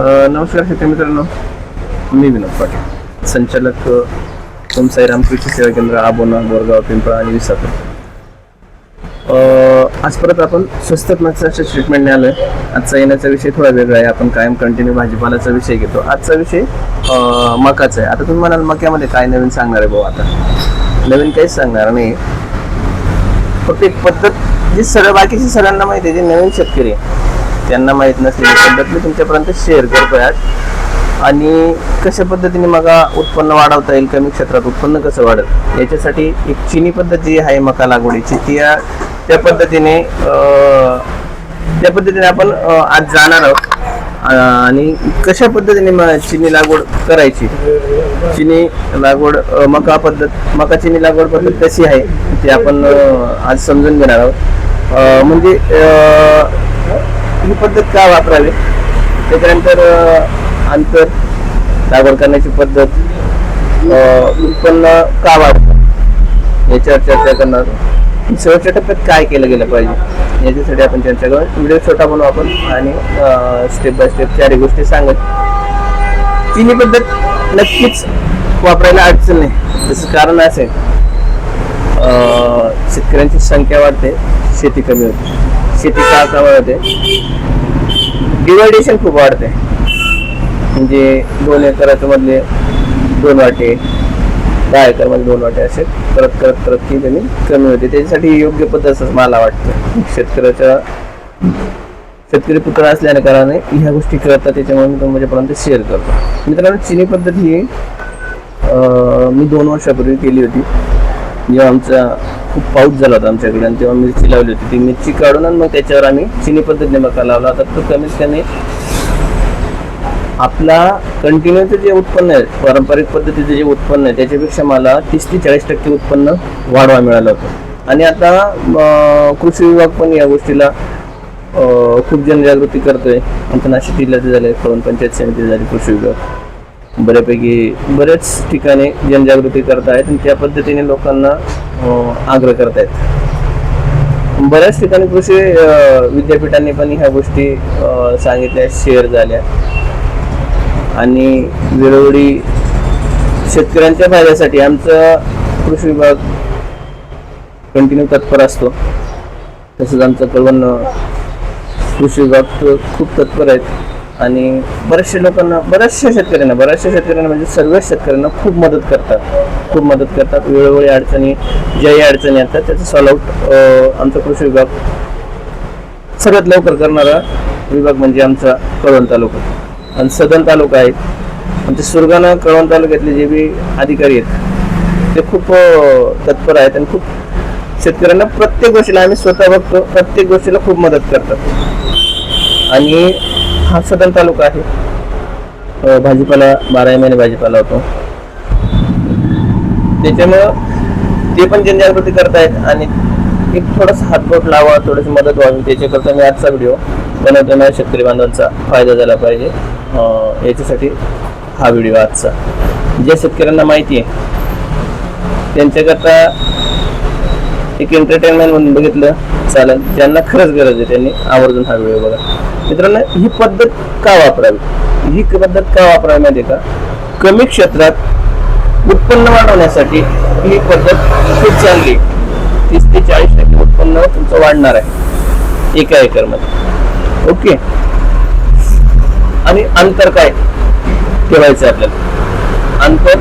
नमस्कार शेतकरी मित्रांनो. मी विनोद पाटील संचालक अ, ओम साईराम कृषी सेवा केंद्र आबोना बोरगाव पिंपळा आणि विसापूर. आज परत आपण स्वस्त ट्रीटमेंट ट्रीटमेंटने आलंय आजचा येण्याचा विषय थोडा वेगळा आहे. आपण कायम कंटिन्यू भाजीपाल्याचा विषय घेतो. आजचा विषय मकाचा आहे. आता तुम्ही म्हणाल मक्यामध्ये काय नवीन सांगणार आहे भाऊ आता? नवीन काहीच सांगणार नाही. फक्त एक पद्धत जी सगळं बाकीची सगळ्यांना माहिती आहे जे नवीन शेतकरी आहे, त्यांना माहीत नसलेली पद्धत मी तुमच्यापर्यंत शेअर करतोय आज. आणि कशा पद्धतीने मका उत्पन्न वाढवता येईल कमी क्षेत्रात उत्पन्न कसं वाढेल याच्यासाठी एक चिनी पद्धत जी आहे मका लागवडीची ती त्या पद्धतीने त्या पद्धतीने आपण आज जाणार आहोत. आणि कशा पद्धतीने म- चिनी लागवड करायची? चिनी लागवड मका पद्धत मका चिनी लागवड पद्धत कशी आहे ते आपण आज समजून घेणार आहोत. म्हणजे ही पद्धत का वापरावी? त्याच्यानंतर अंतर लागवड करण्याची पद्धत उत्पन्न का वाढतं? याच्यावर चर्चा करणार शेवटच्या टप्प्यात काय केलं गेलं पाहिजे? याच्यासाठी आपण चर्चा करू. व्हिडिओ छोटा बनवू आपण आणि स्टेप बाय स्टेप चारही गोष्टी सांगत. तिन्ही पद्धत नक्कीच वापरायला अडचण नाही. त्याचं कारण असं शेतकऱ्यांची संख्या वाढते शेती कमी होते. शेती का होते. डिवायडेशन खूप वाढते. म्हणजे दोन एकराच्या मधले दोन वाटे दहा एकरमध्ये दोन वाटे असे करत करत करत ती त्यांनी कमी होते. त्याच्यासाठी योग्य पद्धत मला वाटतं. शेतकऱ्याच्या शेतकरी पुत्र असल्याने कारणाने ह्या गोष्टी करतात त्याच्यामुळे मी तुमच्यापर्यंत शेअर करतो. मित्रांनो चिनी पद्धत ही मी दोन वर्षापूर्वी केली होती. जेव्हा आमचा खूप पाऊस झाला होता आमच्याकडे आणि तेव्हा मिरची लावली होती. ती मिरची काढून आणि मग त्याच्यावर आम्ही चिनी पद्धतीने मका लावला होता. तो कमीत कमी आपला कंटिन्यूचं जे उत्पन्न आहे पारंपरिक पद्धतीचं जे उत्पन्न आहे त्याच्यापेक्षा मला तीस ते चाळीस टक्के उत्पन्न वाढवा मिळालं होतं. आणि आता कृषी विभाग पण या गोष्टीला खूप जनजागृती करतोय. आमच्या नाशिक जिल्ह्यात झाले कळून पंचायत समिती झाली कृषी विभाग. बऱ्यापैकी बऱ्याच ठिकाणी जनजागृती करतायत आणि त्या पद्धतीने लोकांना आग्रह करतायत. बऱ्याच ठिकाणी कृषी विद्यापीठांनी पण ह्या गोष्टी सांगितल्या शेअर झाल्या. आणि वेळोवेळी शेतकऱ्यांच्या फायद्यासाठी आमचा कृषी विभाग कंटिन्यू तत्पर असतो. तसंच आमचं कळवण कृषी विभाग खूप तत्पर आहेत. आणि बऱ्याचशा लोकांना बऱ्याचशा शेतकऱ्यांना बऱ्याचशा शेतकऱ्यांना म्हणजे सगळ्याच शेतकऱ्यांना खूप मदत करतात. खूप मदत करतात. वेळोवेळी अडचणी ज्याही अडचणी येतात त्याचं सॉल्व आउट आमचा कृषी विभाग सगळ्यात लवकर करणारा विभाग म्हणजे आमचा कळवण तालुका. आणि सदन तालुका आहे. म्हणजे सुरगाणा कळवण तालुक्यातले जे बी अधिकारी आहेत ते खूप तत्पर आहेत आणि खूप शेतकऱ्यांना प्रत्येक गोष्टीला आम्ही स्वतः बघतो. प्रत्येक गोष्टीला खूप मदत करतात. आणि हा सदन तालुका आहे. भाजीपाला बाराही महिने भाजीपाला होतो. त्याच्यामुळं ते पण जनजागृती करतायत आणि एक थोडंसं हातबोट लावा थोडीशी मदत व्हावी त्याच्याकरता मी आजचा व्हिडिओ बनवतो माझ्या शेतकरी बांधवांचा फायदा झाला पाहिजे. याच्यासाठी हा व्हिडिओ आजचा. ज्या शेतकऱ्यांना माहिती आहे त्यांच्याकरता एक एंटरटेनमेंट म्हणून बघितलं चालेल. ज्यांना खरंच गरज आहे त्यांनी आवर्जून हा व्हिडिओ बघा. मित्रांनो ही पद्धत का वापरावी? ही पद्धत का वापरावी माहिती का? कमी क्षेत्रात उत्पन्न वाढवण्यासाठी ही पद्धत खूप चांगली तीस ते चाळीस टक्के उत्पन्न तुमचं वाढणार आहे एका एकरमध्ये ओके? आणि अंतर काय ठेवायचं आहे आपल्याला? अंतर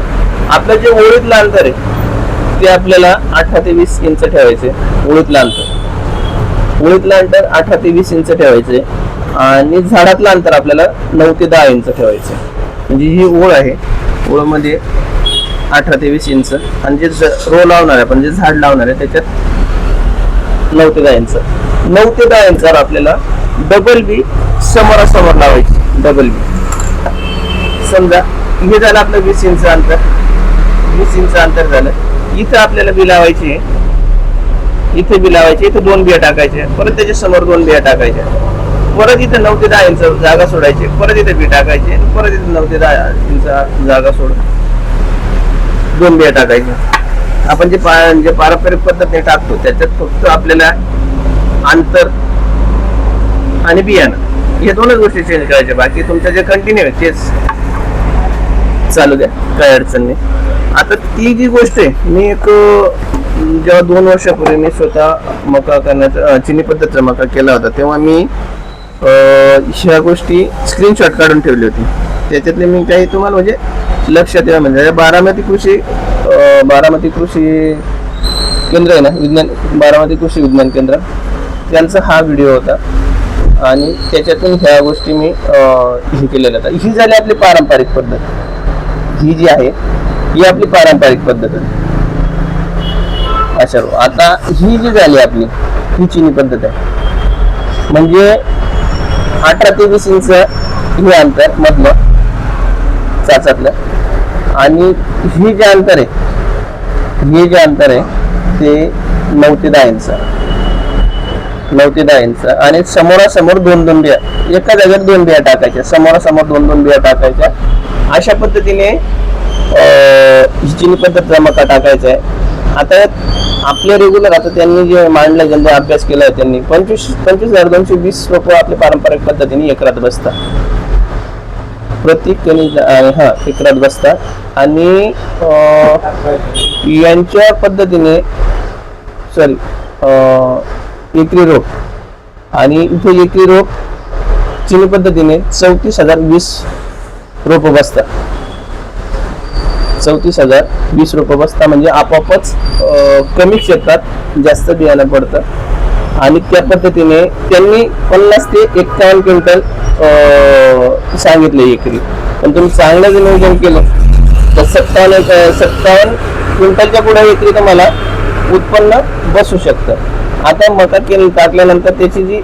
आपलं जे ओळीतलं अंतर आहे ते आपल्याला अठरा ते वीस इंच ठेवायचे ओळीतलं अंतर. ओळीतलं अंतर अठरा ते वीस इंच ठेवायचे आणि झाडातलं अंतर आपल्याला नऊ ते दहा इंच ठेवायचं म्हणजे ही ओळ आहे. ओळमध्ये अठरा ते वीस इंच. आणि जे रो लावणार आहे आपण जे झाड लावणार आहे त्याच्यात नऊ ते दहा इंच. नऊ ते दहा इंचावर आपल्याला डबल बी समोरासमोर लावायची. डबल बी समजा हे झालं आपलं वीस इंच अंतर. वीस इंच अंतर झालं. इथं आपल्याला बी लावायची आहे. इथे बी लावायची इथे दोन बिया टाकायचे परत त्याच्यासमोर दोन बिया टाकायच्या परत इथे नऊ ते दहा इंच जागा सोडायची. परत इथे बी टाकायची परत इथे नऊ ते दहा इंच जागा सोड दोन बिया टाकायच्या. आपण जे पा जे पारंपरिक पद्धतीने टाकतो. त्याच्यात फक्त आपल्याला अंतर आणि बियाणं हे दोनच गोष्टी चेंज करायच्या. बाकी तुमचं जे कंटिन्यू आहे तेच चालू द्या. काय अडचण नाही. आता ती जी गोष्ट आहे मी एक जेव्हा दोन वर्षापूर्वी मी स्वतः मका करण्याचा चिनी पद्धतीचा मका केला होता तेव्हा मी ह्या गोष्टी स्क्रीनशॉट काढून ठेवली होती. त्याच्यातले मी काही तुम्हाला म्हणजे लक्षात म्हणजे या म्हणजे बारामती कृषी बारामती कृषी केंद्र आहे ना विज्ञान बारामती कृषी विज्ञान केंद्र. त्यांचा हा व्हिडिओ होता. आणि त्याच्यातून ह्या गोष्टी मी हे केलेल्या होत्या ही झाली आपली पारंपरिक पद्धत. ही जी आहे ही आपली पारंपरिक पद्धत. आहे अच्छा आता ही जी झाली आपली ही चिनी पद्धत आहे. म्हणजे अठरा ते वीस इंच हे अंतर मधलं चाचातलं आणि ही जे अंतर आहे हे जे अंतर आहे ते नऊ ते दहा इंच. नऊ ते दहा इंच. आणि समोरासमोर दोन दोन बिया. एका जागेत दोन बिया टाकायच्या. समोरासमोर दोन दोन बिया टाकायच्या. अशा पद्धतीने अं, पद्धत जमका टाकायचा आहे. आता आपले रेग्युलर आता त्यांनी जे मांडलं ज्यांनी अभ्यास आहे त्यांनी पंचवीस पंचवीस हजार दोनशे वीस रोप आपल्या पारंपरिक पद्धतीने एकरात बसतात. प्रति हा एकरात बसतात. आणि यांच्या पद्धतीने सॉरी एकरी रोप आणि इथे एकरी रोप चिनी पद्धतीने चौतीस हजार वीस रोप बसतात चौतीस हजार वीस रुपये बसता म्हणजे आपोआपच कमी क्षेत्रात जास्त बियाणं पडतं. आणि त्या पद्धतीने त्यांनी पन्नास ते एक्कावन्न क्विंटल सांगितले एकरी. पण तुम्ही चांगलं जर नियोजन केलं तर सत्तावन्न सत्तावन्न क्विंटलच्या पुढे एकरी तुम्हाला उत्पन्न बसू शकतं. आता मका केली टाकल्यानंतर त्याची जी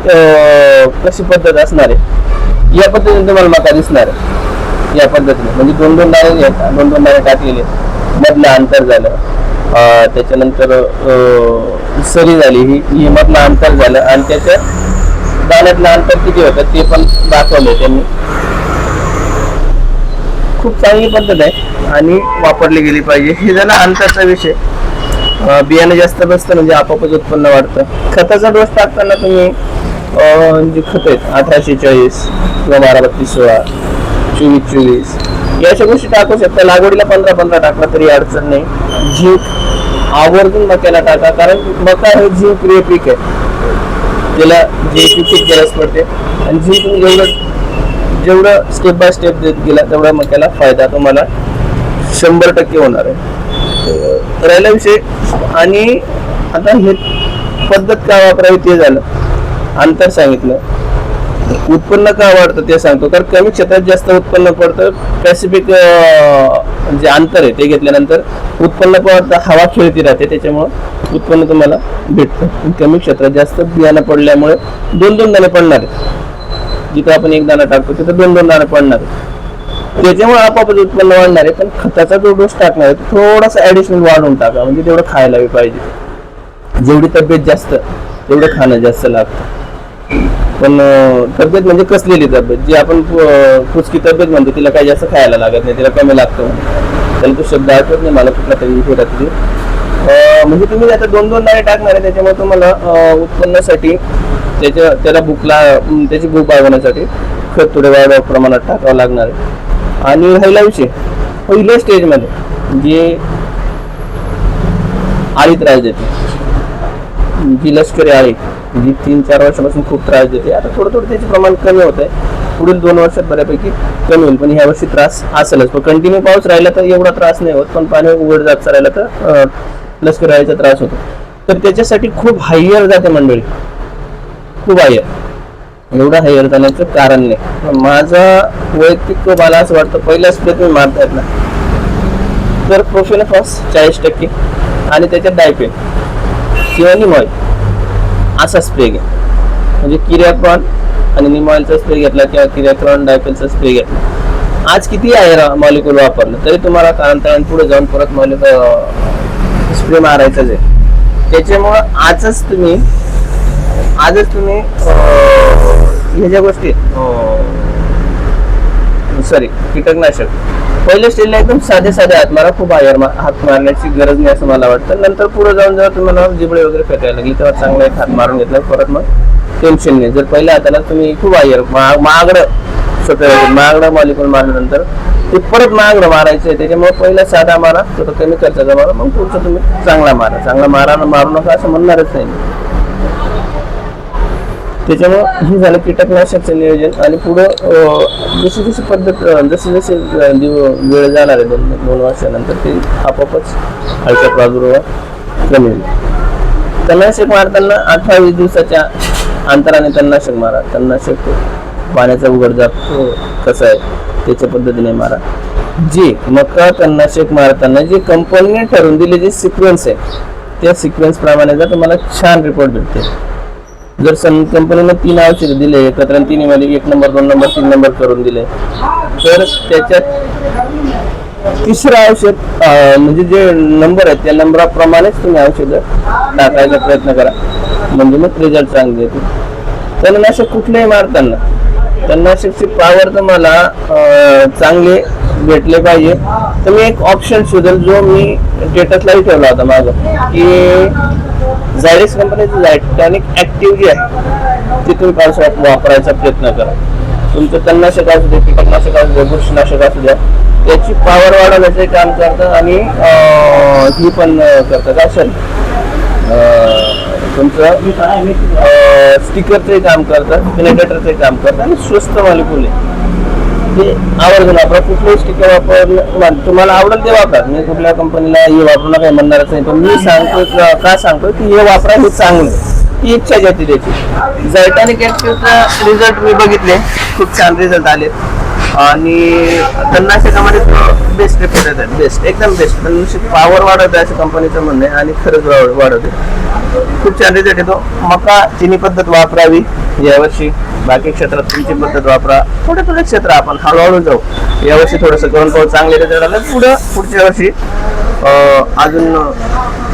कशी पद्धत असणार आहे या पद्धतीने तुम्हाला मका दिसणार आहे. या पद्धतीने. म्हणजे दोन दोन दाणे जे दोन दोन दाणे टाकलेले मधलं अंतर झालं. अं, त्याच्यानंतर अं, सरी झाली. ही ही मधलं अंतर झालं. आणि त्याच्या दाण्यातलं अंतर किती होतं ते पण दाखवलं त्यांनी. खूप चांगली पद्धत आहे आणि वापरली गेली पाहिजे. हे झाला अंतरचा विषय. बियाणं जास्त बसतं म्हणजे आपोआपच उत्पन्न वाढतं. खताचा डोस टाकताना तुम्ही अं, जे खत आहेत अठराशे चाळीस किंवा बारा बत्तीस सोळा चोवीस चोवीस या अशा गोष्टी टाकू शकता. लागवडीला पंधरा पंधरा टाकला तरी अडचण नाही. झिंक आवर्जून मक्याला टाका. कारण मका हे झिंक प्रिय पीक आहे. त्याला झिंकची गरज पडते. आणि झिंक तुम्ही जेवढं जेवढं स्टेप बाय स्टेप देत गेला तेवढा मक्याला फायदा तुम्हाला शंभर टक्के होणार आहे. राहिला विषय आणि आता हे पद्धत का वापरावी ते झालं? अंतर सांगितलं. उत्पन्न का वाढतं ते सांगतो. कारण कमी क्षेत्रात जास्त उत्पन्न पडतं पॅसिफिक जे म्हणजे अंतर आहे ते घेतल्यानंतर उत्पन्न पडतं हवा खेळती राहते त्याच्यामुळं उत्पन्न तुम्हाला भेटतं. कमी क्षेत्रात जास्त बियाणं पडल्यामुळे दोन दोन दाणे पडणार आहेत. जिथं आपण एक दाणा टाकतो तिथं दोन दोन दाणे पडणार आहेत. त्याच्यामुळे आपापच उत्पन्न वाढणार आहे पण खताचा जो डोस टाकणार आहे थोडासा ऍडिशनल वाढवून टाका म्हणजे तेवढं खायला बी पाहिजे. जेवढी तब्येत जास्त तेवढं खाणं जास्त लागतं. पण तब्येत म्हणजे कसलेली तब्येत? जी आपण अं, तब्येत म्हणतो तिला काही जास्त खायला लागत नाही तिला कमी लागतं. त्याला तो शब्द आठवत नाही मला कुठला तरी हे म्हणजे तुम्ही आता दोन दोन दाणे टाकणार आहे त्याच्यामुळे तुम्हाला उत्पन्नासाठी त्याच्या त्याला भूकला त्याची भूक वाढवण्यासाठी खत थोडे वाढ प्रमाणात टाकावं लागणार आहे. आणि राहिला विषय पहिल्या स्टेजमध्ये जे आळीत राहायचे ती जी लष्करी आळी. जी तीन चार वर्षापासून खूप त्रास देते. आता थोडं थोडं त्याचे प्रमाण कमी होत आहे पुढील दोन वर्षात बऱ्यापैकी कमी होईल. पण ह्या वर्षी त्रास असेलच. पण कंटिन्यू पाऊस राहिला तर एवढा त्रास नाही होत. पण पाणी उघड जात राहिला तर लष्कर राहायचा त्रास होतो. तर त्याच्यासाठी खूप हायर जाते मंडळी. खूप हायर. एवढा हायर जाण्याचं कारण नाही. माझा वैयक्तिक मला असं वाटतं पहिल्याच स्प्रे तुम्ही मारतायत ना. तर प्रोफेनफॉस चाळीस टक्के आणि त्याच्यात डायपेन. किंवा निमॉईल असा स्प्रे घ्या. म्हणजे किर्याक्रॉन आणि निमॉईलचा स्प्रे घेतला किंवा किर्याक्रॉन डायपेनचा स्प्रे घेतला. आज किती आहे मॉलिक्युल वापरलं? तरी तुम्हाला कालांतराने पुढे जाऊन परत मॉलिक्युल स्प्रे मारायचाच आहे. त्याच्यामुळं आजच तुम्ही आजच तुम्ही ह्या ज्या गोष्टी सॉरी कीटकनाशक. पहिल्या स्टेजला एकदम साधे साधे हात मारा खूप हायर मा- हात मारण्याची गरज नाही असं मला वाटतं. नंतर पुढे जाऊन जेव्हा तुम्हाला जिबळे वगैरे फेकायला लागली तेव्हा चांगला एक हात मारून घेतला परत मग टेन्शन नाही. जर पहिल्या हाताला तुम्ही खूप हायर महागडं स्वतः महागडं मालिकून मारल्यानंतर ते परत महागडं मारायचं आहे त्याच्यामुळे पहिला साधा मारा थोडं कमी खर्चाचा मारा मग पुढचं तुम्ही चांगला मारा. चांगला मारा मारू नका असं म्हणणारच नाही त्याच्यामुळं हे झालं कीटकनाशकचं नियोजन आणि पुढं जशी जशी पद्धत जसे जसे दिव- वेळ जाणार आहे दोन दोन वर्षानंतर ते आपोआपच हलक्या प्रादुर्भाव कमी होईल. तणनाशक मारताना अठ्ठावीस दिवसाच्या अंतराने तणनाशक मारा. तणनाशक पाण्याचा उघडजाप अं, हो, कसा आहे त्याच्या पद्धतीने मारा. जे मका तणनाशक मारताना जे कंपनीने ठरवून दिले जे सिक्वेन्स आहे त्या सिक्वेन्स प्रमाणे जर तुम्हाला छान रिपोर्ट भेटते जर सन कंपनीनं तीन औषध दिले एकत्र तिन्ही मध्ये एक नंबर दोन नंबर तीन नंबर करून दिले तर त्याच्यात तिसरं औषध म्हणजे जे नंबर आहेत त्या नंबराप्रमाणेच तुम्ही औषध टाकायचा प्रयत्न करा. म्हणजे मग रिझल्ट चांगले येतील. तणनाशक कुठलेही मारताना तणनाशकची पॉवर तुम्हाला चांगले भेटले पाहिजे. तर मी एक ऑप्शन शोधेल जो मी स्टेटसलाही ठेवला होता माझं की झायडेक्स कंपनीचं झायटॉनिक ऍक्टिव्ह जे आहे ते तुम्ही पावसाळ्यात वापरायचा प्रयत्न करा. तुमचं तणनाशक असू दे कीटकनाशक असू दे बुरशीनाशक असू द्या त्याची पॉवर वाढवण्याचे काम करतं आणि ही पण करतात. असेल. तुमचं स्टिकरचंही काम करतं पेनेटेटरचंही काम करतं आणि स्वस्त मालिकूल आहे ते आवर्जून वापरा कुठलंही स्टिकर वापर तुम्हाला आवडेल ते वापरा. मी कुठल्या कंपनीला हे वापरू नका म्हणणारच नाही. पण मी सांगतो का- सांगतो की हे वापरा हे चांगलं आहे. ही इच्छा जाते त्याची झैटानिक ऍक्टिव्हचा रिझल्ट मी बघितले. खूप छान रिझल्ट आले. आणि तणनाशकामध्ये बेस्ट रिपोर्ट येतात बेस्ट एकदम बेस्ट तणनाशक पॉवर वाढवते असं कंपनीचं म्हणणं आहे आणि खरंच वाढवते. खूप छान रिझल्ट येतो मका चिनी पद्धत वापरावी. यावर्षी बाकी क्षेत्रात तुमची पद्धत वापरा. थोडे थोडे क्षेत्र आपण हळूहळू जाऊ. यावर्षी थोडंसं करून पाहू चांगले रिझल्ट आले. पुढं पुढच्या वर्षी अजून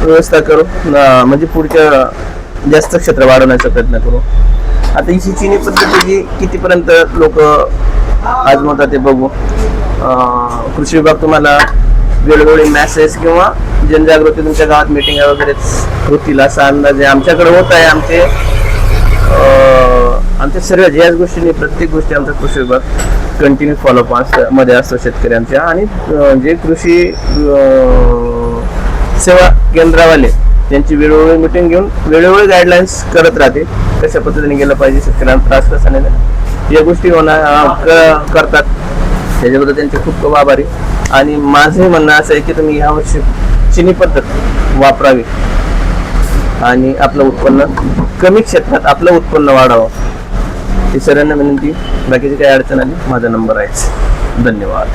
व्यवस्था करू. म्हणजे पुढच्या जास्त क्षेत्र वाढवण्याचा प्रयत्न करू. आता ही चिनी पद्धतीची कितीपर्यंत लोक आजमवतात ते बघू. कृषी विभाग तुम्हाला वेळोवेळी मॅसेज किंवा जनजागृती तुमच्या गावात मिटिंग वगैरे होतील असा अंदाज आहे. आमच्याकडे होत आहे. आमचे आमच्या सर्व ज्याच गोष्टीने प्रत्येक गोष्टी आमचा कृषी विभाग कंटिन्यू फॉलोअपमध्ये असतो शेतकऱ्यांच्या आणि जे कृषी सेवा केंद्रावाले त्यांची वेळोवेळी मिटिंग घेऊन वेळोवेळी गाईडलाईन्स करत राहते. कशा पद्धतीने गेलं पाहिजे शेतकऱ्यांना त्रास कसा नाही या गोष्टी होणार क- करतात. त्याच्याबद्दल त्यांचे खूप खूप आभारी. आणि माझं म्हणणं असं आहे की तुम्ही ह्या वर्षी चिनी पद्धत वापरावी. आणि आपलं उत्पन्न कमी क्षेत्रात आपलं उत्पन्न वाढावं. ही सरांना विनंती. बाकीची काही अडचण आली माझा नंबर आहेच. धन्यवाद.